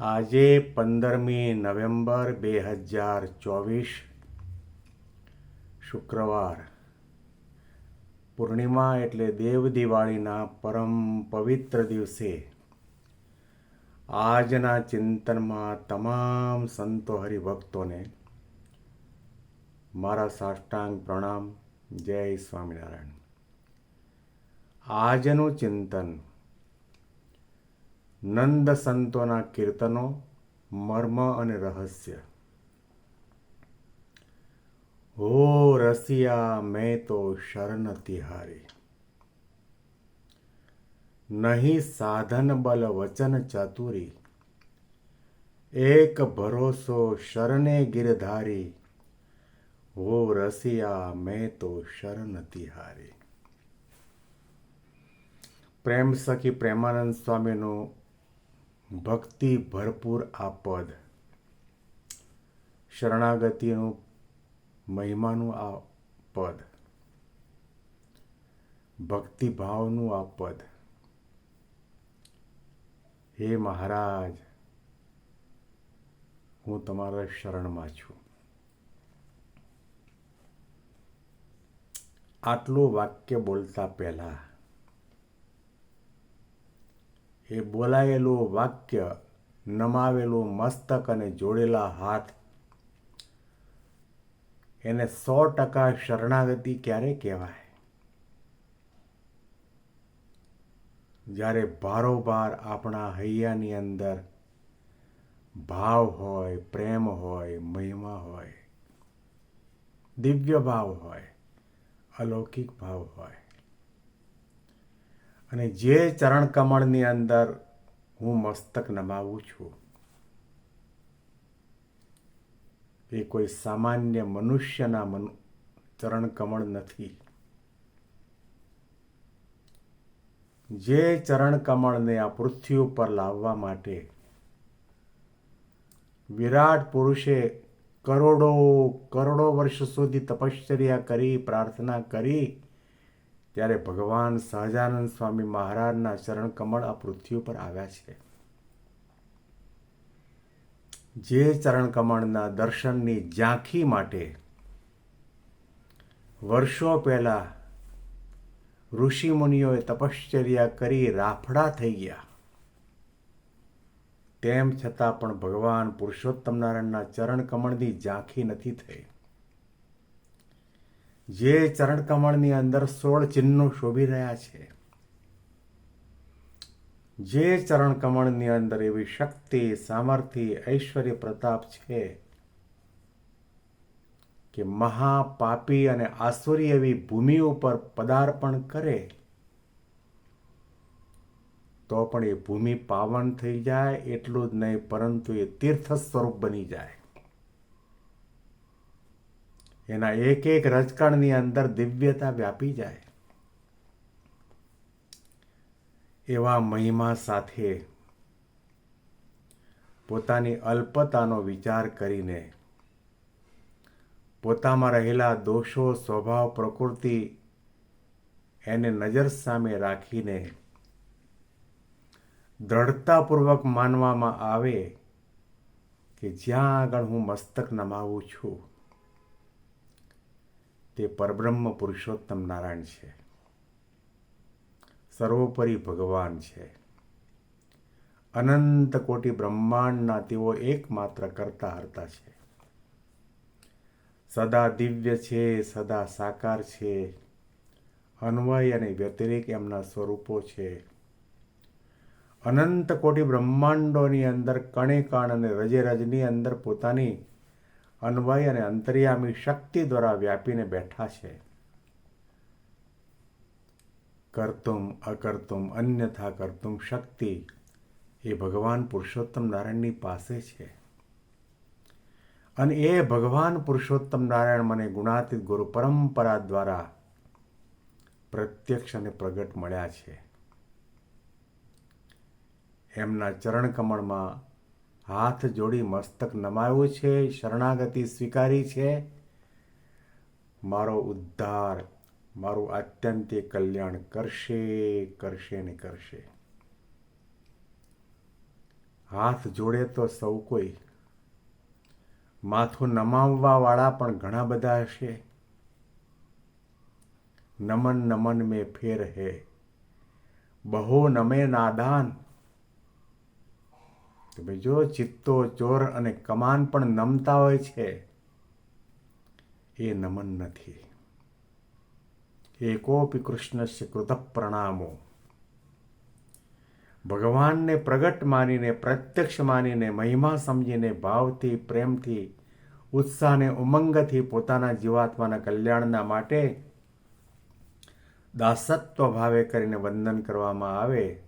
આજે પંદરમી નવેમ્બર બે હજાર ચોવીસ, શુક્રવાર. પૂર્ણિમા એટલે દેવ દિવાળીના પરમ પવિત્ર દિવસે. આજના ચિંતનમાં તમામ સંતો હરિભક્તોને મારા સાષ્ટાંગ પ્રણામ. જય સ્વામિનારાયણ. આજનું ચિંતન નંદ સંતોના કીર્તનો, મર્મ અને રહસ્ય. હો રસિયા, મેં તો શરણ તિહારી. નહીં સાધન બલ વચન ચાતુરી. એક ભરોસો શરણે ગિરધારી. હો રસિયા, મેં તો શરણ તિહારી. પ્રેમ સખી પ્રેમાનંદ સ્વામીનું ભક્તિ ભરપૂર આ પદ. શરણાગતિનું, મહિમાનું આ પદ. ભક્તિભાવનું આ પદ. હે મહારાજ, હું તમારા શરણમાં છું. આટલું વાક્ય બોલતા પહેલા એ બોલાયેલું વાક્ય નમાવેલું મસ્તક અને જોડેલા હાથ. એને સો ટકા શરણાગતિ ક્યારે કહેવાય? જ્યારે ભારોભાર આપણા હૈયાની અંદર ભાવ હોય, પ્રેમ હોય, મહિમા હોય, દિવ્ય ભાવ હોય, અલૌકિક ભાવ હોય અને જે ચરણ કમળની અંદર હું મસ્તક નમાવું છું, એ કોઈ સામાન્ય મનુષ્યના મનુ, ચરણ કમળ નથી. જે ચરણ કમળને આ પૃથ્વી ઉપર લાવવા માટે વિરાટ પુરુષે કરોડો કરોડો વર્ષ સુધી તપશ્ચર્યા કરી, પ્રાર્થના કરી ત્યારે ભગવાન સહજાનંદ સ્વામી મહારાજના ચરણ કમળ આ પૃથ્વી ઉપર આવ્યા છે. જે ચરણ કમળના દર્શનની ઝાંખી માટે વર્ષો પહેલા ઋષિ મુનિઓએ તપશ્ચર્યા કરી રાફડા થઈ ગયા. તેમ છતાં પણ ભગવાન પુરુષોત્તમ નારાયણના ચરણ કમળની ઝાંખી નથી થઈ. જે ચરણકમળની અંદર સોળ ચિહ્નો શોભી રહ્યા છે. જે ચરણકમળની અંદર એવી શક્તિ, સામર્થ્ય, ઐશ્વર્ય, પ્રતાપ છે કે મહાપાપી અને આસુરી એવી ભૂમિ ઉપર પદાર્પણ કરે, તો પણ એ ભૂમિ પાવન થઈ જાય, એટલું જ નહીં, પરંતુ એ તીર્થ સ્વરૂપ બની જાય. એના એક એક રજકણની અંદર દિવ્યતા વ્યાપી જાય. એવા મહિમા સાથે પોતાની અલ્પતાનો વિચાર કરીને પોતામાં રહેલા દોષો, સ્વભાવ, પ્રકૃતિ એને નજર સામે રાખીને દ્રઢતાપૂર્વક માનવામાં આવે કે જ્યાં આગળ હું મસ્તક નમાવું છું. તે પરબ્રહ્મ પુરુષોત્તમ નારાયણ છે. સર્વોપરી ભગવાન છે. અનંત કોટી બ્રહ્માંડના તેઓ એકમાત્ર કરતા હરતા છે. સદા દિવ્ય છે, સદા સાકાર છે. અન્વય અને વ્યતિરેક એમના સ્વરૂપો છે. અનંત કોટી બ્રહ્માંડોની અંદર કણે કણ અને રજે રજની અંદર પોતાની અન્વય અને અંતર્યામી શક્તિ દ્વારા વ્યાપીને બેઠા છે. કરતુમ, અકર્તુમ, અન્યથા કરતુમ શક્તિ એ ભગવાન પુરુષોત્તમ નારાયણની પાસે છે. અને એ ભગવાન પુરુષોત્તમ નારાયણ મને ગુણાતીત ગુરુ પરંપરા દ્વારા પ્રત્યક્ષ અને પ્રગટ મળ્યા છે. એમના ચરણ કમળમાં હાથ જોડી મસ્તક નમાવ્યું છે, શરણાગતિ સ્વીકારી છે. મારો ઉદ્ધાર, મારું આત્યંતિક કલ્યાણ કરશે કરશે ને કરશે. હાથ જોડે તો સૌ કોઈ. માથું નમાવવા વાળા પણ ઘણા બધા હશે. નમન નમન મેં ફેર હે. બહુ નમે નાદાન. તો ભાઈ જો ચિત્તો, ચોર અને કમાન પણ નમતા હોય છે, એ નમન નથી. એકોપી કૃષ્ણસ્ય કૃત પ્રણામો. ભગવાનને પ્રગટ માનીને, પ્રત્યક્ષ માનીને, મહિમા સમજીને, ભાવથી, પ્રેમથી, ઉત્સાહને, ઉમંગથી પોતાના જીવાત્માના કલ્યાણના માટે દાસત્વ ભાવે કરીને વંદન કરવામાં આવે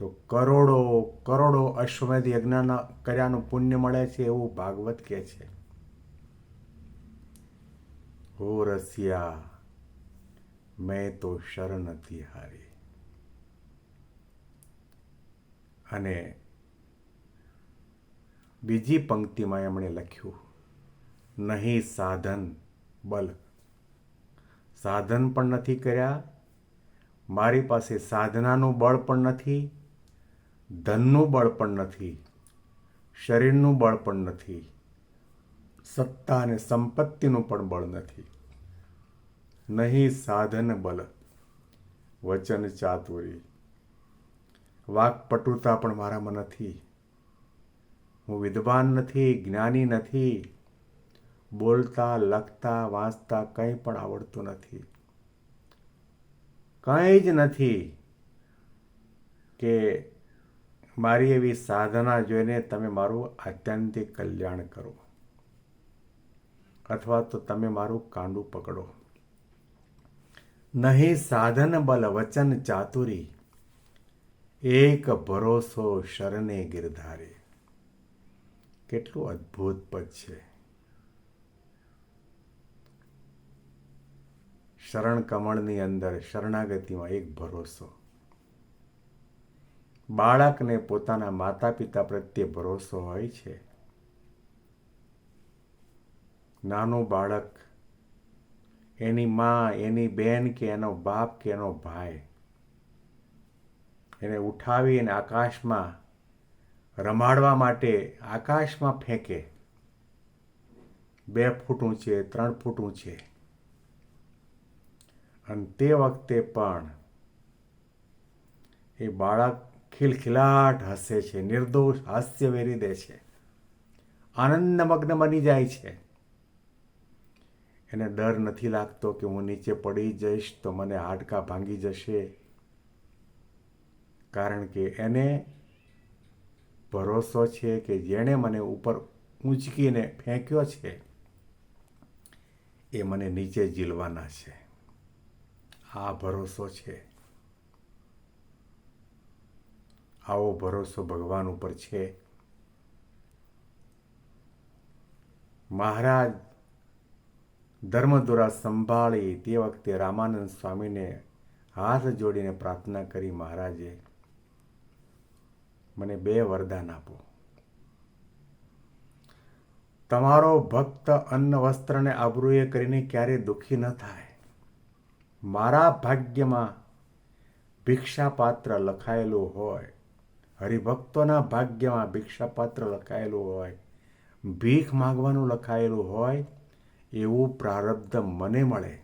તો કરોડો કરોડો અશ્વમેધ યજ્ઞના કર્યાનું પુણ્ય મળે છે એવું ભાગવત કહે છે. હો રસિયા, મેં તો શરણ તિહારી અને બીજી પંક્તિમાં એમણે લખ્યું, નહીં સાધન, બલ. સાધન પણ નથી કર્યા, મારી પાસે સાધનાનું બળ પણ નથી ધનનું બળ પણ નથી, શરીરનું બળ પણ નથી, સત્તા અને સંપત્તિનું પણ બળ નથી. નહીં સાધન બલ, વચન ચાતુરી. વાકપટુતા પણ મારામાં નથી. હું વિદ્વાન નથી, જ્ઞાની નથી. બોલતા, લખતા, વાંચતા કંઈ પણ આવડતું નથી. કંઈ જ નથી કે મારી એવી સાધના જોઈને તમે મારું આત્યંતિક કલ્યાણ કરો. અથવા તો તમે મારું કાંડું પકડો. નહીં સાધન બલ વચન ચાતુરી, એક ભરોસો શરણે ગિરધારે. કેટલું અદ્ભુત પદ છે. શરણ કમળની અંદર શરણાગતિમાં એક ભરોસો. બાળકને પોતાના માતા પિતા પ્રત્યે ભરોસો હોય છે. નાનું બાળક, એની માં, એની બેન કે એનો બાપ કે એનો ભાઈ, એને ઉઠાવી અને આકાશમાં રમાડવા માટે આકાશમાં ફેંકે. બે ફૂટ ઊંચે, ત્રણ ફૂટ ઊંચે. અને તે વખતે પણ એ બાળક ખિલખિલાટ હસે છે, નિર્દોષ હાસ્ય વેરી દે છે. આનંદમગ્ન બની જાય છે. એને ડર નથી લાગતો કે હું નીચે પડી જઈશ તો મને હાડકાં ભાંગી જશે. કારણ કે એને ભરોસો છે કે જેણે મને ઉપર ઊંચકીને ફેંક્યો છે, એ મને નીચે ઝીલવાના છે. આ ભરોસો છે. આવો ભરોસો ભગવાન ઉપર છે. મહારાજ ધર્મધુરા સંભાળી તે વખતે રામાનંદ સ્વામીને હાથ જોડીને પ્રાર્થના કરી, મહારાજે, મને બે વરદાન આપો. તમારો ભક્ત અન્ન વસ્ત્રને આબરૂએ કરીને ક્યારે દુઃખી ન થાય. મારા ભાગ્યમાં ભિક્ષાપાત્ર લખાયેલું હોય હરિભક્તોના ભાગ્યમાં ભિક્ષાપાત્ર લખાયેલું હોય, ભીખ માગવાનું લખાયેલું હોય, એવું પ્રારબ્ધ મને મળે.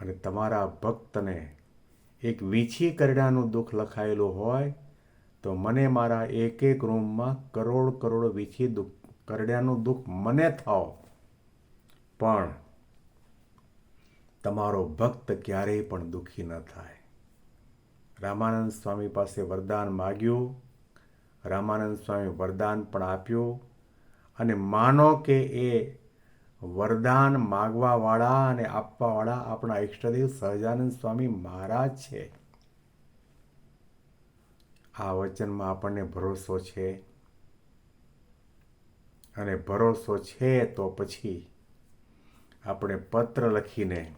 અને તમારા ભક્તને એક વીછી કરડાનું દુઃખ લખાયેલું હોય, તો મને મારા એક એક રૂમમાં કરોડ કરોડ વીછી દુઃખ કરડ્યાનું દુઃખ મને થાવ. પણ તમારો ભક્ત ક્યારેય પણ દુઃખી ન થાય. રામાનંદ સ્વામી પાસે વરદાન માગ્યું. રામાનંદ સ્વામી વરદાન પણ આપ્યું. અને માનો કે એ વરદાન માગવાવાળા અને આપવાવાળા આપણા ઈષ્ટદેવ સહજાનંદ સ્વામી મહારાજ છે. આ વચનમાં આપણને ભરોસો છે. અને ભરોસો છે તો પછી આપણે પત્ર લખીને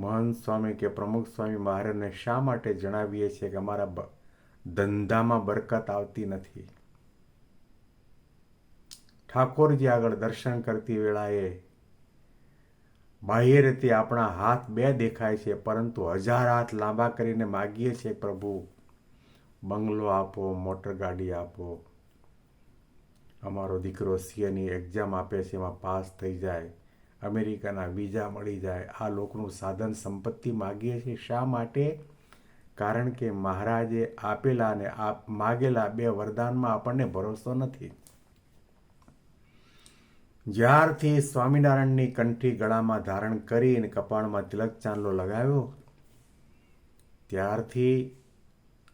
મહંત સ્વામી કે પ્રમુખ સ્વામી મહારાજને શા માટે જણાવીએ છીએ કે અમારા ધંધામાં બરકત આવતી નથી? ઠાકોરજી આગળ દર્શન કરતી વેળાએ બાહ્ય રીતે આપણા હાથ બે દેખાય છે, પરંતુ હજાર હાથ લાંબા કરીને માગીએ છીએ, પ્રભુ, બંગલો આપો, મોટર ગાડી આપો. અમારો દીકરો સીએની એક્ઝામ આપે છે, એમાં પાસ થઈ જાય. અમેરિકાના વિઝા મળી જાય. આ લોકોનું સાધન સંપત્તિ માગીએ છીએ. શા માટે? કારણ કે મહારાજે આપેલા અને આપ માગેલા બે વરદાનમાં આપણને ભરોસો નથી. જ્યારથી સ્વામિનારાયણની કંઠી ગળામાં ધારણ કરી અને કપાળમાં તિલક ચાંદલો લગાવ્યો, ત્યારથી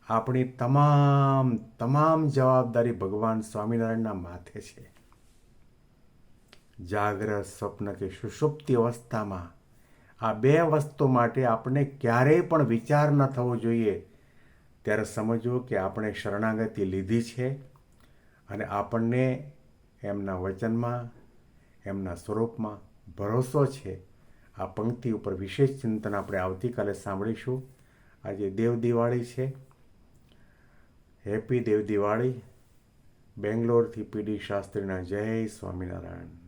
આપણી તમામ તમામ જવાબદારી ભગવાન સ્વામિનારાયણના માથે છે. જાગ્રત સ્વપ્ન કે સુષુપ્તિ અવસ્થામાં. આ બે વસ્તુ માટે આપણે ક્યારેય પણ વિચાર ન થવો જોઈએ. ત્યારે સમજવો કે આપણે શરણાગતિ લીધી છે અને આપણને એમના વચનમાં, એમના સ્વરૂપમાં ભરોસો છે. આ પંક્તિ ઉપર વિશેષ ચિંતન આપણે આવતીકાલે સાંભળીશું. આજે દેવ દિવાળી છે. હેપી દેવ દિવાળી. બેંગ્લોરથી પીડી શાસ્ત્રીના જય સ્વામિનારાયણ.